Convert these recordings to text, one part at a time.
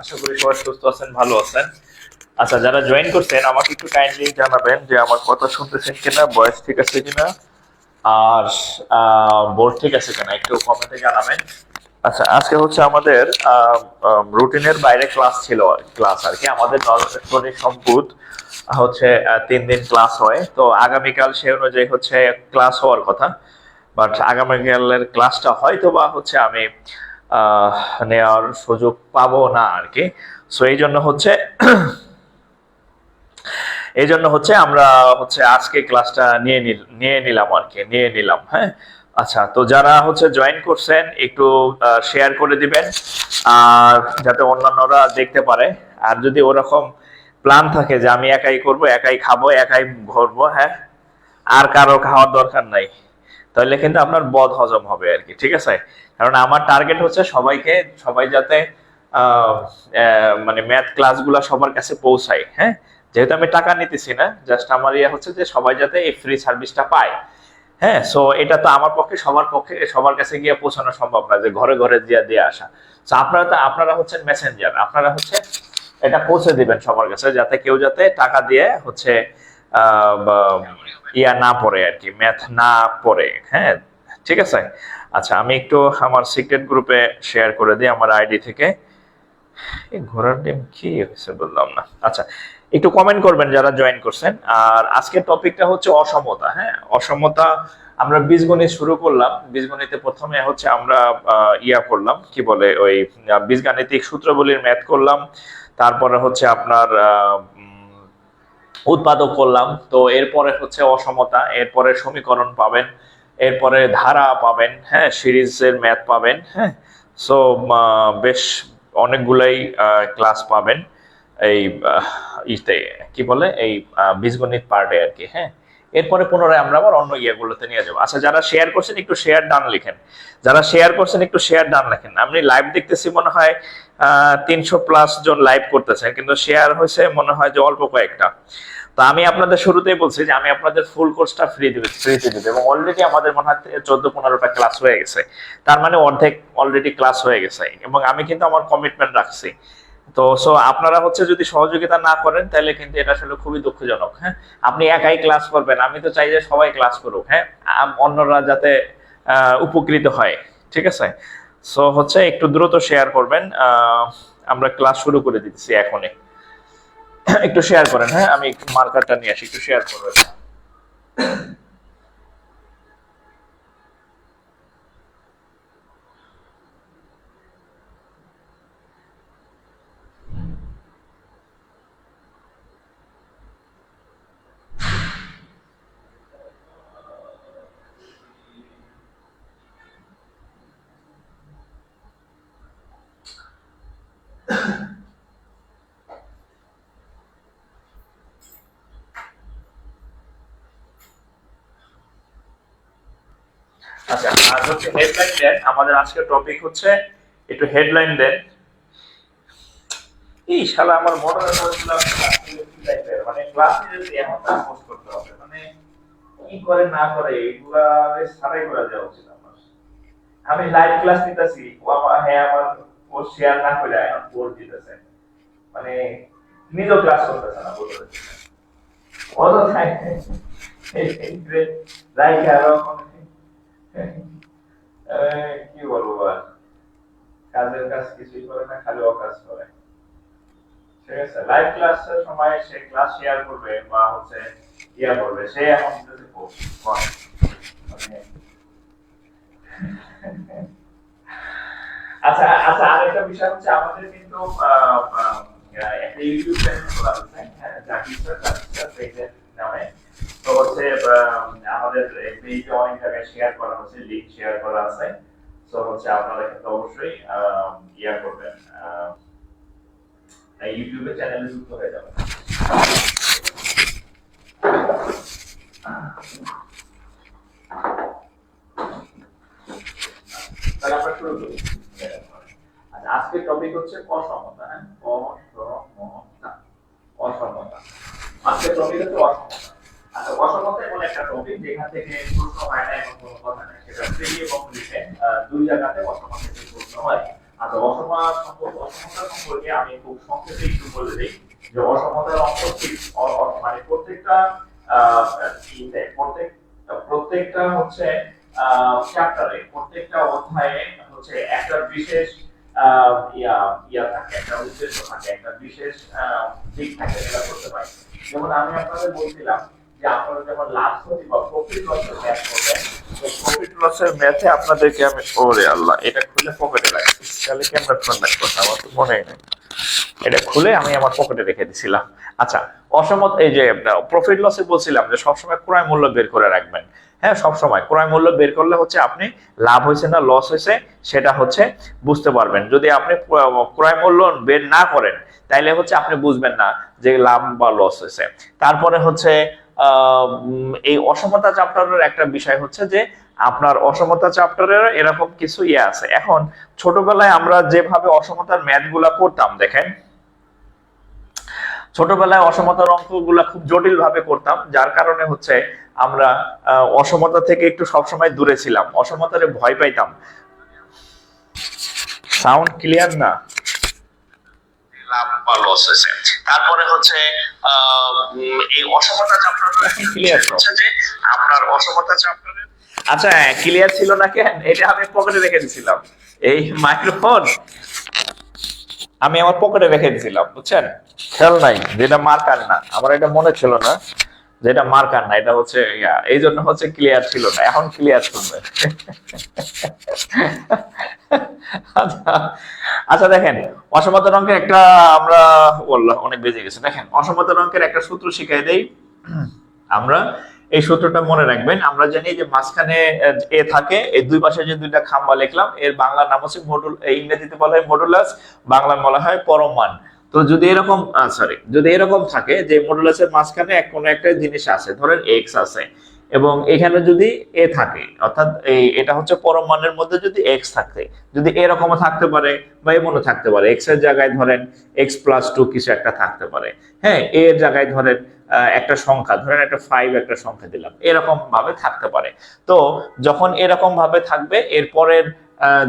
আশা করি সবাই সুস্থ আছেন, ভালো আছেন। আচ্ছা যারা জয়েন করছেন, আমাকে একটু কাইন্ডলি জানাবেন যে আমার কথা শুনতেছেন কিনা বয়স ঠিক আছে কিনা, আর বোর্ড ঠিক আছে কিনা, একটু কমেন্টে জানাবেন। আচ্ছা আজকে হচ্ছে আমাদের রুটিনের বাইরে ক্লাস ছিল ক্লাস আর কি। আমাদের নরসনী সম্পুত হচ্ছে তিন দিন ক্লাস হয়। তো আগামীকাল সে অনুযায়ী হচ্ছে ক্লাস হওয়ার কথা। বাট আগামীকালের ক্লাসটা হয়তো বা হচ্ছে আমি নেওয়ার সুযোগ পাবো না আর কি সো এই জন্য হচ্ছে, এই জন্য হচ্ছে আমরা হচ্ছে আজকে ক্লাসটা নিয়ে নিয়ে নিলাম আর কি নিয়ে নিলাম হ্যাঁ? আচ্ছা তো যারা হচ্ছে জয়েন করছেন, একটু শেয়ার করে দিবেন, আর যাতে অন্যান্যরা দেখতে পারে। আর যদি ওরকম প্ল্যান থাকে যে আমি একাই করব, একাই খাব, একাই ঘুরবো হ্যাঁ? আর কারও খাওয়ার দরকার নাই, তাহলে কিন্তু আপনার বদ হজম হবে আর কি ঠিক আছে? কারণ আমার টার্গেট হচ্ছে সবাইকে, সবাই যাতে মানে ম্যাথ ক্লাসগুলো সবার কাছে পৌঁছায় হ্যাঁ? যেহেতু আমি টাকা নিতেছি না জাস্ট আমার ইয়ে হচ্ছে যে সবাই যাতে এই ফ্রি সার্ভিসটা পায় হ্যাঁ? সো এটা তো আমার পক্ষে, সবার পক্ষে, সবার কাছে গিয়ে পৌঁছানো সম্ভব না যে ঘরে ঘরে দিয়ে দিয়ে আসা। তো আপনারা তো, আপনারা হচ্ছেন মেসেঞ্জার আপনারা হচ্ছে এটা পৌঁছে দিবেন সবার কাছে যাতে কেউ যাতে টাকা দিয়ে হচ্ছে ইয়া না পড়ে আর কি ম্যাথ না পড়ে হ্যাঁ? ঠিক আছে? আচ্ছা আমি একটু আমার সিক্রেট গ্রুপে শেয়ার করে দিই আমার আইডি থেকে। ঘোড়ার ডিম কি হয়েছে বললাম না। আচ্ছা একটু কমেন্ট করবেন যারা জয়েন করছেন। আর আজকের টপিকটা হচ্ছে অসমতা হ্যাঁ? অসমতা আমরা বীজগণিত শুরু করলাম। বীজগণিতে প্রথমে হচ্ছে আমরা ইয়া করলাম, কি বলে ওই বীজগাণিতিক সূত্রবলীর ম্যাথ করলাম। তারপরে হচ্ছে আপনার উৎপাদক করলাম। তো এরপরে হচ্ছে অসমতা, এরপরে সমীকরণ পাবেন। এরপরে ধারা পাবেন হ্যাঁ সিরিজের ম্যাথ পাবেন হ্যাঁ সো বেশ অনেকগুলাই ক্লাস পাবেন। এই ইতে, কি বলে? এই বীজগণিত পার্টে আর কি হ্যাঁ। এরপরে পুনরায় আমরা আবার অন্য ইয়েগুলোতে নিয়ে যাব। আচ্ছা যারা শেয়ার করছেন, একটু শেয়ার ডান লিখেন। যারা শেয়ার করছেন, একটু শেয়ার ডান লেখেন। আমি লাইভ দেখতেছি, মনে হয় তিনশো প্লাস জন লাইভ করতেছেন কিন্তু শেয়ার হয়েছে, মনে হয় যে অল্প কয়েকটা। তো আমি আপনাদের শুরুতেই বলছি যে আমি আপনাদের ফুল কোর্সটা ফ্রি দিবে ফ্রিতে দিবে এবং অলরেডি আমাদের মনে হয় চোদ্দ পনেরোটা ক্লাস হয়ে গেছে। তার মানে অর্ধেক অলরেডি ক্লাস হয়ে গেছে। এবং আমি কিন্তু আমার কমিটমেন্ট রাখছি। তো সো আপনারা হচ্ছে যদি সহযোগিতা না করেন, তাহলে কিন্তু এটা আসলে খুবই দুঃখজনক হ্যাঁ? আপনি একাই ক্লাস করবেন। আমি তো চাই যে সবাই ক্লাস করুক হ্যাঁ? অন্যরা যাতে উপকৃত হয়, ঠিক আছে? সো হচ্ছে একটু দ্রুত শেয়ার করবেন। আমরা ক্লাস শুরু করে দিচ্ছি এখনই। একটু শেয়ার করেন হ্যাঁ? আমি একটু মার্কারটা নিয়ে আসি একটু শেয়ার করবেন। আচ্ছা আর হচ্ছে হেডলাইন দেন আমাদের আজকের টপিক হচ্ছে একটু হেডলাইন দেন এই শালা আমার মডারের মানে ক্লাসে করতে হবে মানে কি করে না করে এগুলা সারাই করা যাওয়া উচিত আমি লাইভ ক্লাস নিতেছি হ্যাঁ আমার ও শেয়ার না করে আমার বোর্ড দিতেছে মানে নিজেও ক্লাস করতেছে না বলতে অত লাইক আরও আহ, কি বলব আর কাজের কাজ কিছুই করে না, খালি অকাজ করে। ঠিক আছে? লাইভ ক্লাসের সময় সে ক্লাস শেয়ার করবে বা হচ্ছে ইয়া করবে। সে এখন আচ্ছা আচ্ছা আরেকটা বিষয় হচ্ছে আমাদের কিন্তু একটা ইউটিউব চ্যানেল খোলা আছে হ্যাঁ? নামে। তো হচ্ছে আমাদের পেজে অনেক জায়গায় শেয়ার করা হচ্ছে লিংক শেয়ার করা আছে। তো হচ্ছে আপনারা কিন্তু অবশ্যই ইয়া করবেন ইউটিউবে চ্যানেলে যুক্ত হয়ে যাবেন তাহলে আচ্ছা আজকের টপিক হচ্ছে অসমতা হ্যাঁ অসমতা অসমতা. আজকের টপিক হচ্ছে অসমতা. আচ্ছা সেটা হয়। আচ্ছা মানে প্রত্যেকটা প্রত্যেক প্রত্যেকটা হচ্ছে চ্যাপ্টারে প্রত্যেকটা অধ্যায়ে হচ্ছে একটা বিশেষ ইয়া ইয়া থাকে, একটা উদ্দেশ্য থাকে, একটা বিশেষ দিক থাকে যেটা করতে পারি। যেমন আমি আপনাদের বলছিলাম আচ্ছা বলছিলাম যে, সবসময় ক্রয় মূল্য বের করে রাখবেন। হ্যাঁ সবসময় ক্রয় মূল্য বের করলে হচ্ছে আপনি লাভ হয়েছে না লস হয়েছে, সেটা হচ্ছে বুঝতে পারবেন। যদি আপনি ক্রয়- মূল্য বের না করেন, তাইলে হচ্ছে আপনি বুঝবেন না যে, লাভ বা লস হয়েছে। তারপরে হচ্ছে এই অসমতা চ্যাপ্টারের একটা বিষয় হচ্ছে যে, আপনার অসমতা চ্যাপ্টারের এরকম কিছু ইয়ে আছে। এখন, ছোটবেলায় আমরা যেভাবে অসমতার ম্যাথগুলা করতাম, দেখেন। ছোটবেলায় অসমতার অঙ্কগুলা খুব জটিল ভাবে করতাম, যার কারণে হচ্ছে আমরা অসমতা থেকে একটু সবসময় দূরে ছিলাম। অসমতারে ভয় পাইতাম। সাউন্ড ক্লিয়ার না? লস হয়েছে। তারপরে হচ্ছে এই অসমতা ক্লিয়ার হচ্ছে যে আপনার অসমতা চ্যাপ্টারের আচ্ছা ক্লিয়ার ছিল না কেন? এটা আমি পকেটে রেখে দিছিলাম। এই মাইক্রোফোন আমি আমার পকেটে রেখে দিয়েছিলাম বুঝছেন? খেল নাই যেটা মার্কার না। আমার এটা মনে ছিল না যেটা মার্কার না এটা হচ্ছে এই জন্য হচ্ছে ক্লিয়ার ছিল না। এখন ক্লিয়ার শুনবে। আচ্ছা আচ্ছা দেখেন অসমতার অঙ্কের একটা, আমরা বললাম অনেক বেজে গেছে। দেখেন অসমতার অঙ্কের একটা সূত্র শিখাই দেই। আমরা এই সূত্রটা মনে রাখবেন, আমরা জানি যে মাঝখানে এ থাকে, এই দুই পাশে যে দুইটা খাম্বা লিখলাম, এর বাংলা নাম হচ্ছে মডুল ইংরেজিতে বলা হয় মডুলাস বাংলা বলা হয় পরমান তো যদি এরকম সরি যদি এরকম থাকে যে মডুলাসের মাঝখানে এক কোনো একটা জিনিস আছে, ধরেন এক্স আছে এবং এখানে যদি এ থাকে, অর্থাৎ এই, এটা হচ্ছে পরমাণের মধ্যে যদি এক্স থাকে যদি এরকমও থাকতে পারে বা এমনও থাকতে পারে এক্সের জায়গায় ধরেন এক্স প্লাস টু কিছু একটা থাকতে পারে হ্যাঁ এ এর জায়গায় ধরেন একটা সংখ্যা, ধরেন একটা ফাইভ একটা সংখ্যা দিলাম এরকম ভাবে থাকতে পারে। তো যখন এরকম ভাবে থাকবে এরপরের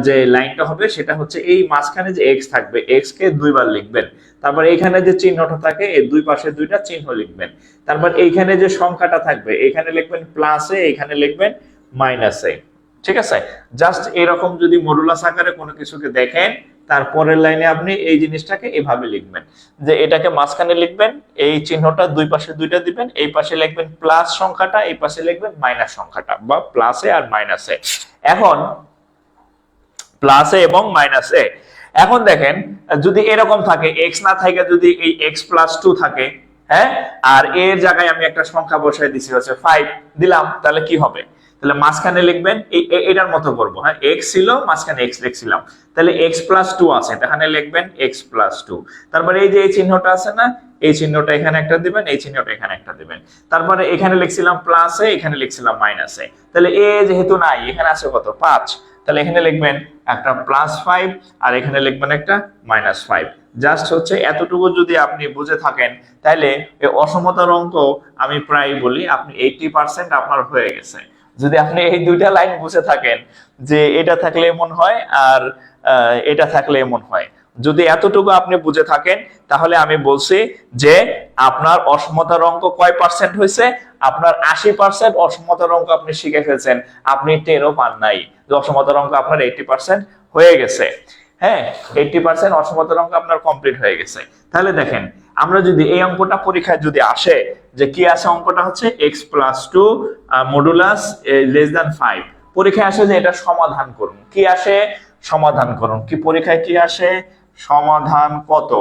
যে লাইনটা হবে সেটা হচ্ছে এই মাঝখানে যে এক্স থাকবে এক্স কে দুইবার লিখবেন। তারপর এইখানে যে চিহ্নটা থাকে, এই দুই পাশে দুইটা চিহ্ন লিখবেন। তারপর এইখানে যে সংখ্যাটা থাকবে, এখানে লিখবেন প্লাসে এখানে লিখবেন মাইনাসে ঠিক আছে? জাস্ট এরকম যদি মডুলাস আকারে কোনো কিছুকে দেখেন তারপরের লাইনে আপনি এই জিনিসটাকে এভাবে লিখবেন। যে এটাকে মাঝখানে লিখবেন, এই চিহ্নটা দুই পাশে দুইটা দিবেন, এই পাশে লিখবেন প্লাস সংখ্যাটা, এই পাশে লিখবেন মাইনাস সংখ্যাটা, বা প্লাসে আর মাইনাসে এখন প্লাসে এবং মাইনাসে এখন দেখেন, যদি এরকম থাকে এক্স না থাকে, যদি এই এক্স প্লাস টু থাকে হ্যাঁ আর এর জায়গায় আমি একটা সংখ্যা বসাই দিছি, হচ্ছে ফাইভ দিলাম, তাহলে কি হবে? তাহলে মাঝখানে লিখবেন এটার মতো করব হ্যাঁ এক্স ছিল, মাঝখানে এক্স লিখছিলাম। তাহলে এক্স প্লাস টু আছে এখানে লিখবেন এক্স প্লাস টু তারপরে এই যে এই চিহ্নটা আছে না, এই চিহ্নটা এখানে একটা দিবেন, এই চিহ্নটা এখানে একটা দিবেন। তারপরে এখানে লিখছিলাম প্লাসে এখানে লিখছিলাম মাইনাসে তাহলে এ যেহেতু নাই, এখানে আছে কত? পাঁচ। তাহলে এখানে লিখবেন একটা প্লাস ফাইভ আর এখানে লিখবেন একটা মাইনাস ফাইভ জাস্ট হচ্ছে এতটুকু যদি আপনি বুঝে থাকেন, তাহলে এই অসমতার অঙ্ক আমি প্রায় বলি, আপনি এইটি পার্সেন্ট আপনার হয়ে গেছে। যদি আপনি এই দুইটা লাইন বুঝে থাকেন, যে এটা থাকলে এমন হয় আর এটা থাকলে এমন হয়। যদি এতটুকু আপনি বুঝে থাকেন, তাহলে আমি বলছি যে আপনার অসমতার অঙ্ক কয় পার্সেন্ট হয়েছে? আপনার আশি পার্সেন্ট অসমতার অঙ্ক আপনি শিখে ফেলছেন। আপনি টেরও পান নাই। যে অসমতার অঙ্ক আপনার এইটি পার্সেন্ট হয়ে গেছে। হ্যাঁ এইটি পার্সেন্ট অসমতার অঙ্ক আপনার কমপ্লিট হয়ে গেছে। তাহলে দেখেন, আমরা যদি এই অঙ্কটা পরীক্ষায় যদি আসে, যে কি আছে অঙ্কটা হচ্ছে X plus two modulus less than five পরীক্ষায় আসে যে এটা সমাধান করুন। কি আসে? সমাধান করুন। কি পরীক্ষায় কি আসে? সমাধান কত?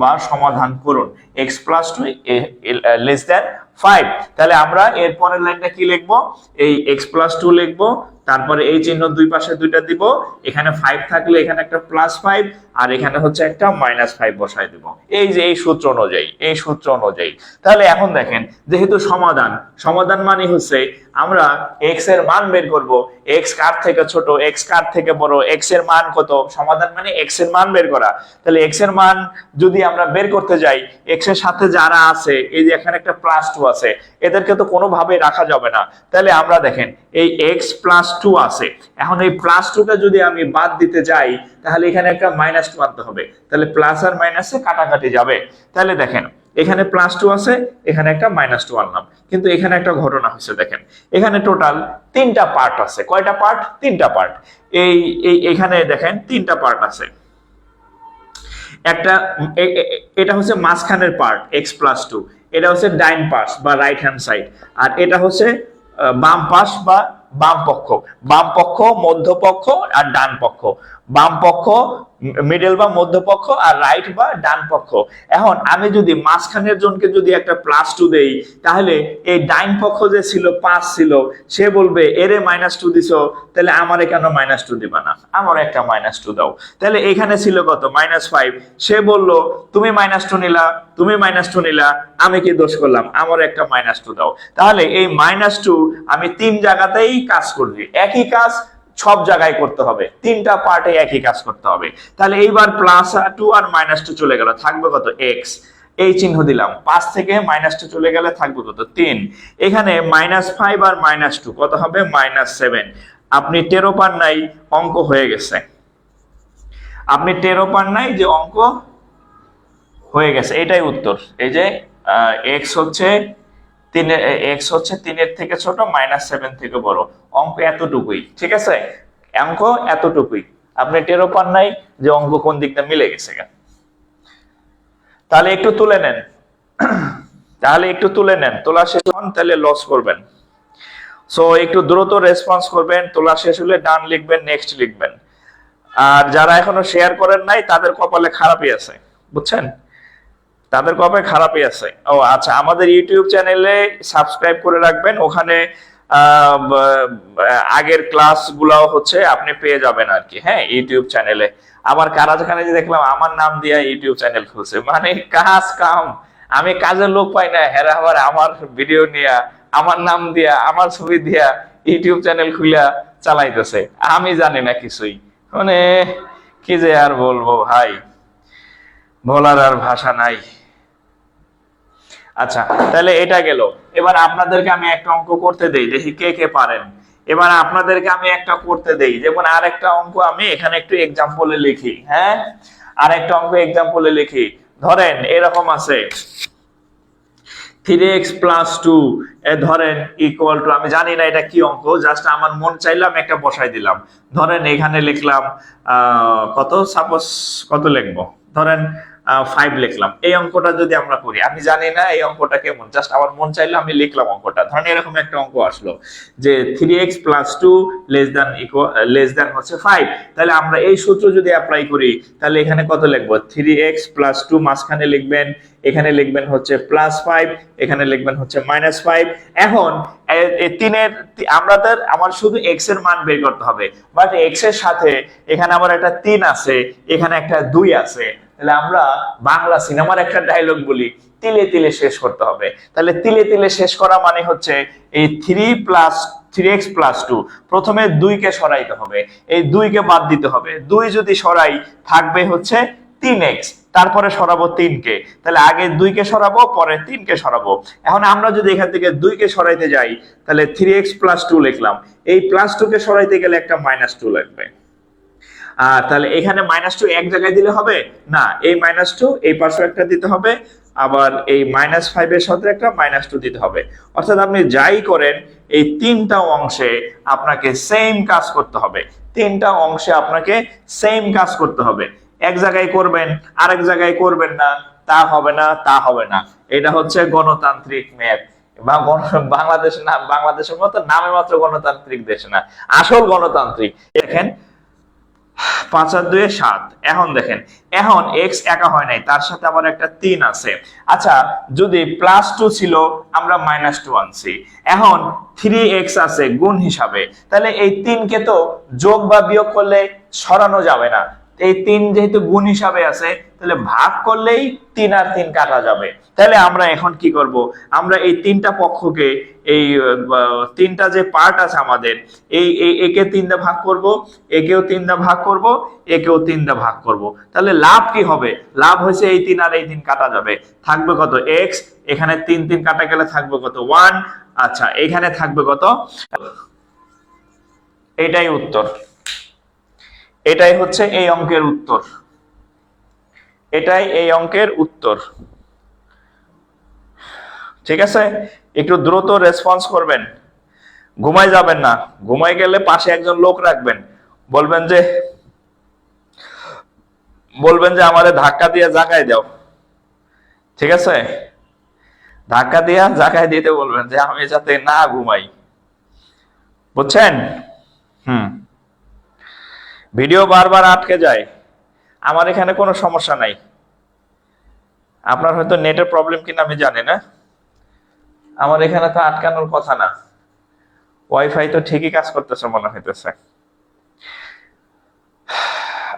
বা সমাধান করুন। X plus two less than five তাহলে আমরা এর পরের লাইনটা কি লিখব? এই এক্স প্লাস টু লিখব। তারপরে এই চিহ্ন দুই পাশে দুইটা দিব। এখানে ফাইভ থাকলে এখানে একটা প্লাস ফাইভ আর এখানে হচ্ছে একটা মাইনাস ফাইভ বসাই দিব। এই যে এই সূত্র অনুযায়ী, এই সূত্র অনুযায়ী। তাহলে এখন দেখেন, যেহেতু সমাধান সমাধান মানে হচ্ছে আমরা এক্সের মান বের করব। এক্স কার থেকে ছোট এক্স কার থেকে বড় এক্সের মান কত? সমাধান মানে এক্সের মান বের করা। তাহলে এক্সের মান যদি আমরা বের করতে যাই এক্সের সাথে যারা আছে, এই যে এখানে একটা প্লাস টু আছে, এদেরকে তো কোনোভাবে রাখা যাবে না। তাহলে আমরা দেখেন, এই এক্স প্লাস টু আছে। এখন এই প্লাস টুটা যদি আমি বাদ দিতে যাই, তাহলে এখানে একটা মাইনাস টু আনতে হবে। তাহলে প্লাস আর মাইনাসে কাটাকাটি যাবে। তাহলে দেখেন, এখানে প্লাস টু আছে, এখানে একটা মাইনাস টু আনলাম। কিন্তু এখানে একটা ঘটনা হয়েছে, দেখেন। এখানে টোটাল তিনটা পার্ট আছে। কয়টা পার্ট তিনটা পার্ট এই এখানে দেখেন তিনটা পার্ট আছে। একটা এটা হচ্ছে মাঝখানের পার্ট এক্স প্লাস টু এটা হচ্ছে ডাইন পাশ বা রাইট হ্যান্ড সাইড আর এটা হচ্ছে বাম পাশ বা বাম পক্ষ বাম পক্ষ মধ্যপক্ষ আর ডান পক্ষ বাম পক্ষ মিডল বা মধ্যপক্ষ আর রাইট বা ডান পক্ষ। এখন আমি যদি মাঝখানের জনকে যদি একটা প্লাস টু দেই, তাহলে এই ডাইন পক্ষ যে ছিল, পাঁচ ছিল, সে বলবে, এরে মাইনাস টু দিছো, তাহলে আমারে কেন মাইনাস টু দিবা না? আমার একটা মাইনাস টু দাও। তাহলে এখানে ছিল কত? মাইনাস ফাইভ সে বলল, তুমি মাইনাস টু নিলা, তুমি মাইনাস টু নিলা, আমি কি দোষ করলাম? আমার একটা মাইনাস টু দাও। তাহলে এই মাইনাস টু আমি তিন জায়গাতেই কাজ করছি। একই কাজ সব জায়গায় করতে হবে। তিনটা পার্টে একই কাজ করতে হবে। তাহলে এইবার প্লাস টু আর মাইনাস টু চলে গেল। থাকবে কত? এক্স এই চিহ্ন দিলাম। পাঁচ থেকে মাইনাস টু চলে গেলে থাকবে কত? তিন। এখানে মাইনাস ফাইভ আর মাইনাস টু কত হবে? মাইনাস সেভেন আপনি টেরো পান নাই, অঙ্ক হয়ে গেছে। আপনি টেরো পান নাই যে অঙ্ক হয়ে গেছে। এটাই উত্তর। এই যে এক্স হচ্ছে তিনের এক্স হচ্ছে তিনের থেকে ছোট মাইনাস সেভেন থেকে বড়। অঙ্ক এতটুকুই, ঠিক আছে? অঙ্ক এতটুকুই। আপনি টেরো পান নাই যে অঙ্ক কোন দিকটা মিলে গেছে তাহলে একটু তুলে নেন। তাহলে একটু তুলে নেন। তোলা শেষ হন, তাহলে লস করবেন। সো একটু দ্রুত রেসপন্স করবেন। তোলা শেষ হলে ডান লিখবেন নেক্সট লিখবেন। আর যারা এখনও শেয়ার করেন নাই, তাদের কপালে খারাপই আছে, বুঝছেন? তাদের কপালে খারাপই আছে। ও আচ্ছা আমাদের ইউটিউব চ্যানেলে সাবস্ক্রাইব করে রাখবেন, ওখানে আগের ক্লাস গুলাও হচ্ছে, আপনি পেয়ে যাবেন আর কি হ্যাঁ ইউটিউব চ্যানেলে। আমার কারাখানে যে দেখলাম, আমার নাম দিয়া ইউটিউব চ্যানেল খুলছে। মানে কাজ কাম। আমি কাজের লোক পাই না হেরা আবার আমার ভিডিও নিয়া, আমার নাম দিয়া, আমার ছবি দিয়া ইউটিউব চ্যানেল খুলিয়া চালাইতেছে। আমি জানি না কিছুই। মানে কি যে আর বলব ভাই। বলার আর ভাষা নাই। আচ্ছা তাহলে এটা গেল। এবার আপনাদেরকে আমি একটা অঙ্ক করতে দেই, দেখি কে কে পারেন। এবার আপনাদেরকে আমি একটা করতে দেই যেমন আর একটা অঙ্ক আমি এখানে একটু এক্সাম্পলে লিখি হ্যাঁ? আর একটা অঙ্ক এক্সাম্পলে লিখি। ধরেন, এরকম আছে। থ্রি এক্স প্লাস টু ধরেন ইকুয়াল টু আমি জানি না এটা কি অঙ্ক জাস্ট আমার মন চাইলাম একটা বসাই দিলাম। ধরেন এখানে লিখলাম কত? সাপোজ কত লিখব? ধরেন ফাইভ লিখলাম। এই অঙ্কটা যদি আমরা করি, আমি জানি না এই অঙ্কটা কেমন জাস্ট আমার মন চাইলে আমি লিখলাম অঙ্কটা। ধরেন এরকম একটা অঙ্ক আসলো, যে three X plus two less than less হচ্ছে ফাইভ তাহলে আমরা এই সূত্র যদি অ্যাপ্লাই করি, তাহলে এখানে কত লিখব? থ্রি এক্স প্লাস টু মাঝখানে লিখবেন, এখানে লিখবেন হচ্ছে প্লাস ফাইভ এখানে লিখবেন হচ্ছে মাইনাস ফাইভ এখন তিনের, তি- আমাদের আমার শুধু এক্সের মান বের করতে হবে। বাট এক্সের সাথে এখানে আমার একটা তিন আছে, এখানে একটা দুই আছে। তাহলে আমরা বাংলা সিনেমার একটা ডায়লগ বলি, তিলে তিলে শেষ করতে হবে। তাহলে তিলে তিলে শেষ করা মানে হচ্ছে এই three plus three X plus two প্রথমে দুইকে সরাইতে হবে, এই দুইকে বাদ দিতে হবে। দুই যদি সরাই, থাকবে হচ্ছে তিন এক্স তারপরে সরাবো তিনকে। তাহলে আগে দুইকে সরাবো, পরে তিনকে সরাবো। এখন আমরা যদি এখান থেকে দুইকে সরাইতে যাই, তাহলে থ্রি এক্স প্লাস টু লিখলাম। এই প্লাস টু কে সরাইতে গেলে একটা মাইনাস টু লাগবে। তাহলে এখানে মাইনাস টু এক জায়গায় দিলে হবে? না, এই মাইনাস টু এই পাশে একটা দিতে হবে। আবার এই মাইনাস ফাইভের সাথে একটা মাইনাস টু দিতে হবে। অর্থাৎ আপনি যাই করেন, এই তিনটা অংশে আপনাকে সেম কাজ করতে হবে। তিনটা অংশে আপনাকে সেম কাজ করতে হবে। এক জায়গায় করবেন, আরেক জায়গায় করবেন না, তা হবে না, তা হবে না। এটা হচ্ছে গণতান্ত্রিক ম্যাথ বা বাংলাদেশ না, বাংলাদেশের মতো নামে মাত্র গণতান্ত্রিক দেশ না। আসল গণতান্ত্রিক। দেখেন পাঁচ আর দুয়ে সাত। এখন দেখেন, এখন এক্স একা হয় নাই, তার সাথে আবার একটা তিন আছে। আচ্ছা যদি প্লাস টু ছিল, আমরা মাইনাস টু আনছি। এখন থ্রি এক্স আছে, গুণ হিসাবে। তাহলে এই তিনকে তো যোগ বা বিয়োগ করলে সরানো যাবে না। এই তিন যেহেতু গুণ হিসাবে আছে, তাহলে ভাগ করলেই তিন আর তিন কাটা যাবে। তাহলে আমরা এখন কি করব? আমরা এই তিনটা পক্ষকে, এই তিনটা যে পার্ট আছে আমাদের, এই একে তিনটা ভাগ করব, একেও তিনটা ভাগ করব, একেও তিনটা ভাগ করব। তাহলে লাভ কি হবে? লাভ হয়েছে এই তিন আর এই তিন কাটা যাবে। থাকবে কত? এক্স এখানে তিন তিন কাটা গেলে থাকবে কত? ওয়ান আচ্ছা এখানে থাকবে কত? এটাই উত্তর। এটাই হচ্ছে এই অঙ্কের উত্তর। এটাই এই অঙ্কের উত্তর। ঠিক আছে? একটু দ্রুত রেসপন্স করবেন। ঘুমাই যাবেন না। ঘুমাই গেলে পাশে একজন লোক রাখবেন। বলবেন যে বলবেন যে আমাদের ধাক্কা দিয়ে জাগায় দাও। ঠিক আছে? ধাক্কা দিয়া জাগায় দিতে বলবেন যে, আমি যাতে না ঘুমাই। বুঝছেন? হুম। ভিডিও বারবার আটকে যায়। আমার এখানে কোনো সমস্যা নাই। আপনার হয়তো নেটের প্রবলেম কিনা আমি জানি না। আমার এখানে তো আটকানোর কথা না। ওয়াইফাই তো ঠিকই কাজ করতেছে মনে হইতেছে।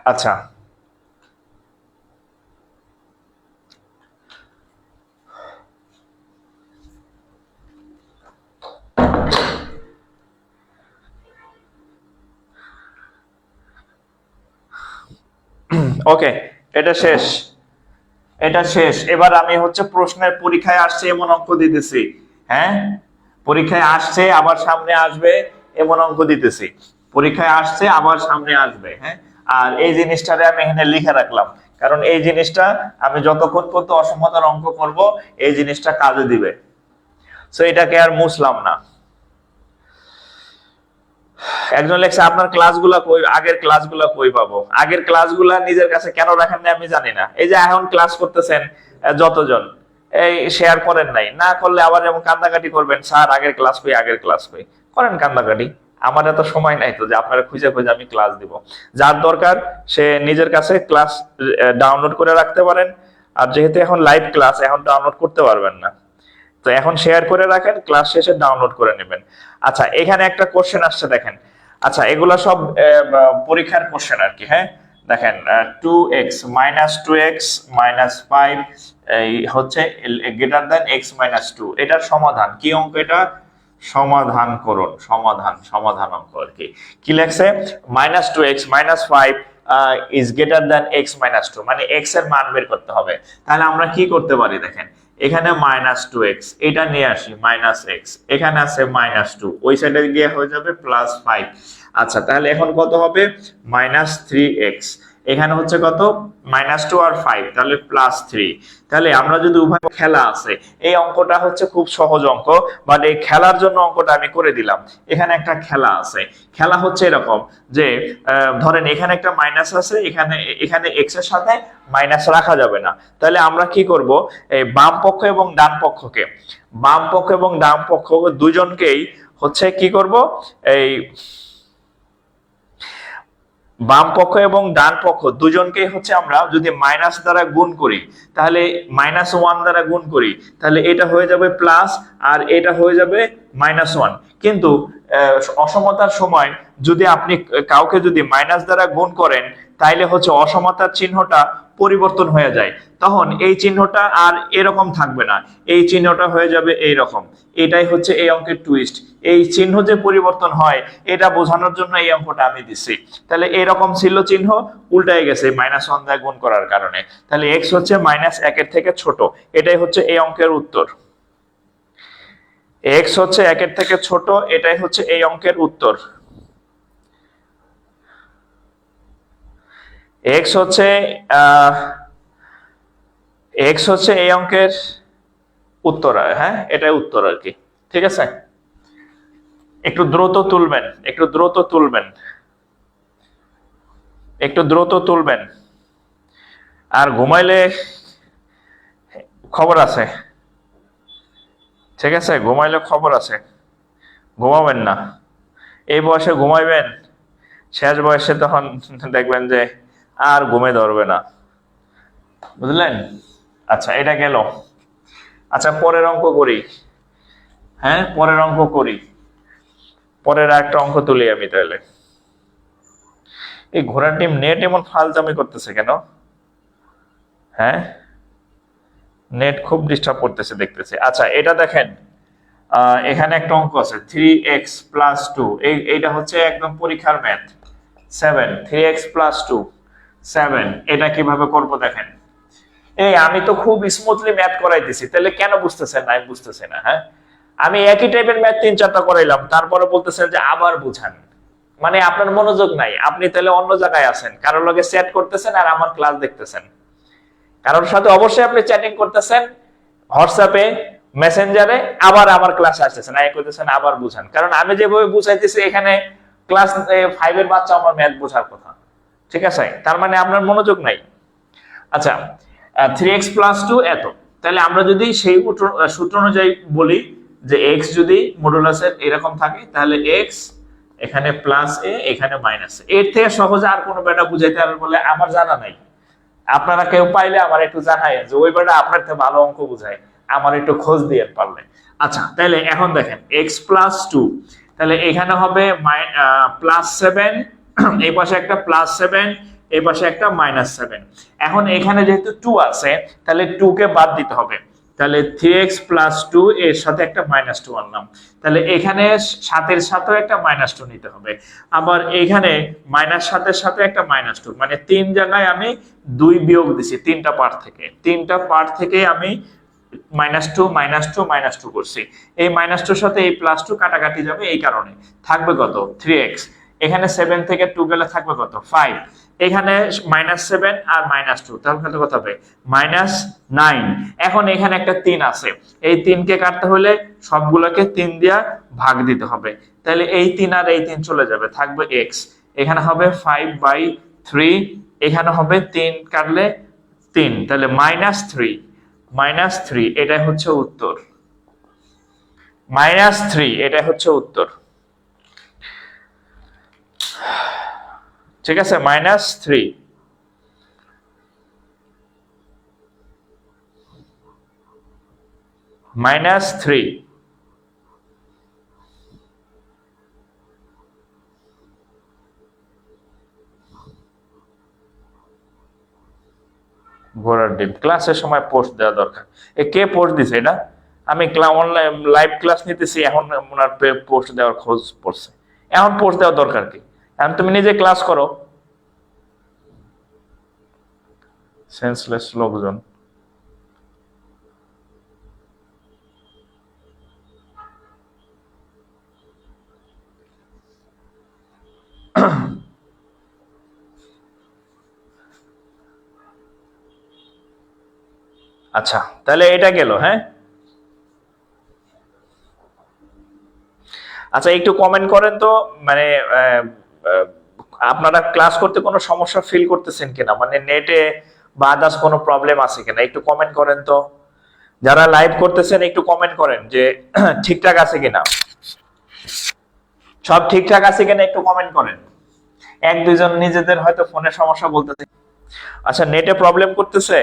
আচ্ছা। ওকে, এটা শেষ। এটা শেষ। এবার আমি হচ্ছে প্রশ্নের পরীক্ষায় আসছে, এমন অঙ্ক দিতেছি হ্যাঁ? পরীক্ষায় আসছে, আবার সামনে আসবে, এমন অঙ্ক দিতেছি। পরীক্ষায় আসছে, আবার সামনে আসবে হ্যাঁ? আর এই জিনিসটারে আমি এখানে লিখে রাখলাম। কারণ এই জিনিসটা আমি যতক্ষণ পর্যন্ত অসমতার অঙ্ক করব, এই জিনিসটা কাজে দিবে। সো এটাকে আর মুছলাম না। একজন লেখছে, আপনার ক্লাসগুলা কই, আগের ক্লাসগুলা কই পাবো? আগের ক্লাসগুলা নিজের কাছে কেন রাখেন আমি জানি না। এই যে এখন ক্লাস করতেছেন যতজন। এই শেয়ার করেন নাই। না করলে আবার যেমন কান্দাকাটি করবেন, স্যার, আগের ক্লাস কই, আগের ক্লাস কই? করেন কান্দাকাটি আমার এত সময় নাই তো, যে আপনারা খুঁজে খুঁজে আমি ক্লাস দিব। যার দরকার, সে নিজের কাছে ক্লাস ডাউনলোড করে রাখতে পারেন। আর যেহেতু এখন লাইভ ক্লাস এখন ডাউনলোড করতে পারবেন না। তো এখন শেয়ার করে রাখেন ক্লাস শেষে ডাউনলোড করে নেবেন। আচ্ছা এখানে একটা কোশ্চেন আসছে দেখেন। আচ্ছা এগুলা সব পরীক্ষার কোশ্চেন আর কি হ্যাঁ? দেখেন two X minus two X minus five এই হচ্ছে greater than X minus two এটার সমাধান, কি অঙ্ক এটা? সমাধান করুন, সমাধান সমাধান অঙ্ক আর কি। কি লেখছে? Minus two X minus five is greater than X minus two মানে এক্সের মান বের করতে হবে। তাহলে আমরা কি করতে পারি দেখেন? এখানে মাইনাস টু এক্স এটা নিয়ে আসি মাইনাস এক্স এখানে আছে মাইনাস টু ওই সাইডে গিয়ে হয়ে যাবে প্লাস ফাইভ আচ্ছা তাহলে এখন কত হবে? Minus three X. এখানে হচ্ছে কত? মাইনাস টু আর ফাইভ, তাহলে প্লাস থ্রি। তাহলে আমরা যদি উভয় খেলা আছে, এই অঙ্কটা হচ্ছে খুব সহজ অঙ্ক বাট এই খেলার জন্য অঙ্কটা আমি করে দিলাম। এখানে একটা খেলা আছে। খেলা হচ্ছে এরকম যে ধরেন এখানে একটা মাইনাস আছে, এখানে এখানে এক্সের সাথে মাইনাস রাখা যাবে না। তাহলে আমরা কি করব? এই বাম পক্ষ এবং ডান পক্ষকে। বাম পক্ষ এবং ডান পক্ষ দুজনকেই হচ্ছে কি করব? এই বাম পক্ষ এবং ডান পক্ষ দুজনকেই হচ্ছে আমরা যদি মাইনাস দ্বারা গুণ করি, তাহলে মাইনাস ওয়ান দ্বারা গুণ করি, তাহলে এটা হয়ে যাবে প্লাস আর এটা হয়ে যাবে মাইনাস ওয়ান কিন্তু অসমতার সময় যদি আপনি কাউকে যদি মাইনাস দ্বারা গুণ করেন, তাইলে হচ্ছে অসমতার চিহ্নটা পরিবর্তন হয়ে যায়। তখন এই চিহ্নটা আর এরকম থাকবে না। এই চিহ্নটা হয়ে যাবে এই রকম এটাই হচ্ছে এই অঙ্কের টুইস্ট এই চিহ্ন যে পরিবর্তন হয়, এটা বোঝানোর জন্য এই অঙ্কটা আমি দিচ্ছি তাহলে এরকম ছিল চিহ্ন, উল্টায় গেছে মাইনাস ওয়ান দিয়ে গুণ করার কারণে। তাহলে এক্স হচ্ছে মাইনাস একের থেকে ছোট। এটাই হচ্ছে এই অঙ্কের উত্তর। এক্স হচ্ছে একের থেকে ছোট, এটাই হচ্ছে এই অঙ্কের উত্তর। এক্স হচ্ছে এক্স হচ্ছে এই অঙ্কের উত্তর হ্যাঁ? এটাই উত্তর আর কি। ঠিক আছে? একটু দ্রুত তুলবেন, একটু দ্রুত তুলবেন। একটু দ্রুত তুলবেন। আর ঘুমাইলে খবর আছে। ঠিক আছে? ঘুমাইলে খবর আছে। ঘুমাবেন না। এই বয়সে ঘুমাইবেন, শেষ বয়সে তখন দেখবেন যে আর ঘুমে ধরবে না। বুঝলেন? আচ্ছা এটা গেল। আচ্ছা পরের অঙ্ক করি। হ্যাঁ পরের অঙ্ক করি। পরের একটা অঙ্ক তুলি আমি তাহলে। এই ঘোড়ার টিম নেট এমন ফালতামি করতেছে কেন? হ্যাঁ? নেট খুব ডিস্টার্ব করতেছে দেখতেছে। আচ্ছা এটা দেখেন এখানে একটা অঙ্ক আছে থ্রি এক্স প্লাস টু এইটা হচ্ছে একদম পরীক্ষার math seven three X plus two seven এটা কীভাবে করব দেখেন? এই, আমি তো খুব স্মুথলি ম্যাথ করাইতেছি, তাহলে কেন বুঝতেছেন না? বুঝতেছি না হ্যাঁ? আমি একই টাইপের ম্যাথ তিন চারটা করাইলাম, তারপরে বলতেছেন যে আবার বুঝান। মানে আপনার মনোযোগ নাই, আপনি তাহলে অন্য জায়গায় আছেন, কারোর লগে চ্যাট করতেছেন আর আমার ক্লাস দেখতেছেন। কারোর সাথে অবশ্যই আপনি চ্যাটিং করতেছেন হোয়াটসঅ্যাপে মেসেঞ্জারে আবার আমার ক্লাস আসতেছেন। আয় করতেছেন আবার বুঝান। কারণ আমি যেভাবে বুঝাইতেছি, এখানে ক্লাস ফাইভের বাচ্চা আমার ম্যাথ বোঝার কথা। ঠিক আছে? তার মানে আপনার মনোযোগ নাই। আচ্ছা থ্রি এক্স প্লাস টু এত। তাহলে আমরা যদি সেই সূত্র অনুযায়ী বলি যে এক্স যদি মডুলাসের এরকম থাকে, তাহলে এক্স এখানে প্লাস এ, এখানে মাইনাস এর থেকে সহজে আর কোনো ব্যাটা বুঝাইতে পারবে বলে আমার জানা নাই। আপনারা কেউ পাইলে আমার একটু জানাই যে ওই আপনার থেকে ভালো অঙ্ক বুঝায়। আমার একটু খোঁজ দিয়ে পারলে। আচ্ছা তাহলে এখন দেখেন এক্স প্লাস টু তাহলে এখানে হবে প্লাস সেভেন এই পাশে একটা প্লাস সেভেন এই পাশে একটা মাইনাস সেভেন এখন এখানে যেহেতু টু আছে, তাহলে টু কে বাদ দিতে হবে। তাহলে থ্রি এক্স প্লাস টু এর সাথে একটা মাইনাস টু আনলাম। তাহলে এখানে সাতের সাথেও একটা মাইনাস টু নিতে হবে। আবার এখানে মাইনাস সাতের সাথে একটা মাইনাস টু মানে তিন জায়গায় আমি দুই বিয়োগ দিছি, তিনটা পার্ট থেকে। তিনটা পার্ট থেকে আমি minus two minus two minus two করছি। এই মাইনাস টুর সাথে এই প্লাস টু কাটাকাটি যাবে এই কারণে। থাকবে কত? থ্রি এক্স এখানে সেভেন থেকে টু গেলে থাকবে কত? ফাইভ এখানে মাইনাস সেভেন আর মাইনাস টু তাহলে কত হবে? মাইনাস নাইন এখন এখানে একটা তিন আছে। এই তিনকে কাটতে হলে সবগুলোকে তিন দিয়া ভাগ দিতে হবে। তাহলে এই তিন আর এই তিন চলে যাবে, থাকবে এক্স এখানে হবে ফাইভ বাই থ্রি এখানে হবে তিন কাটলে তিন, তাহলে মাইনাস থ্রি মাইনাস থ্রি এটাই হচ্ছে উত্তর। মাইনাস থ্রি এটাই হচ্ছে উত্তর। ঠিক আছে? মাইনাস থ্রি মাইনাস থ্রি ঘোড়ার ডিম। ক্লাসের সময় পোস্ট দেওয়া দরকার। এ কে পোস্ট দিছে এটা? আমি অনলাইন লাইভ ক্লাস নিতেছি, এখন ওনার পোস্ট দেওয়ার খোঁজ পড়ছে। এখন পোস্ট দেওয়ার দরকার কি? এখন তুমি নিজে ক্লাস করো। সেন্সলেস লোকজন। আচ্ছা তাহলে এটা গেল হ্যাঁ? আচ্ছা একটু কমেন্ট করেন তো মানে আপনারা ক্লাস করতে কোনো সমস্যা ফিল করতেছেন কিনা? মানে নেটে বা আদার্স কোনো প্রবলেম আছে কিনা? একটু কমেন্ট করেন তো। যারা লাইভ করতেছেন, একটু কমেন্ট করেন যে ঠিকঠাক আছে কিনা। সব ঠিকঠাক আছে কিনা একটু কমেন্ট করেন। এক, দুইজন নিজেদের হয়তো ফোনের সমস্যা বলতেছে। আচ্ছা নেটে প্রবলেম করতেছে?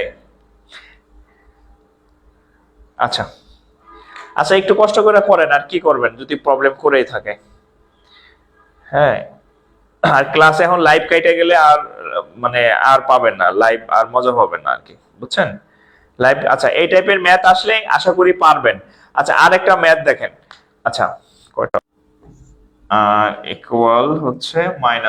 আচ্ছা। আচ্ছা একটু কষ্ট করে করেন আর কি করবেন যদি প্রবলেম করেই থাকে। হ্যাঁ। আর ক্লাস এখন লাইভ কাইটে গেলে আর মানে আর পাবেন না লাইভ আর মজা পাবেন না আর কি বুঝছেন? লাইভ আচ্ছা এই টাইপের ম্যাথ আসলে আশা করি পারবেন। আচ্ছা আর একটা ম্যাথ দেখেন। আচ্ছা কয়টা? ইকুয়াল হচ্ছে মাইনাস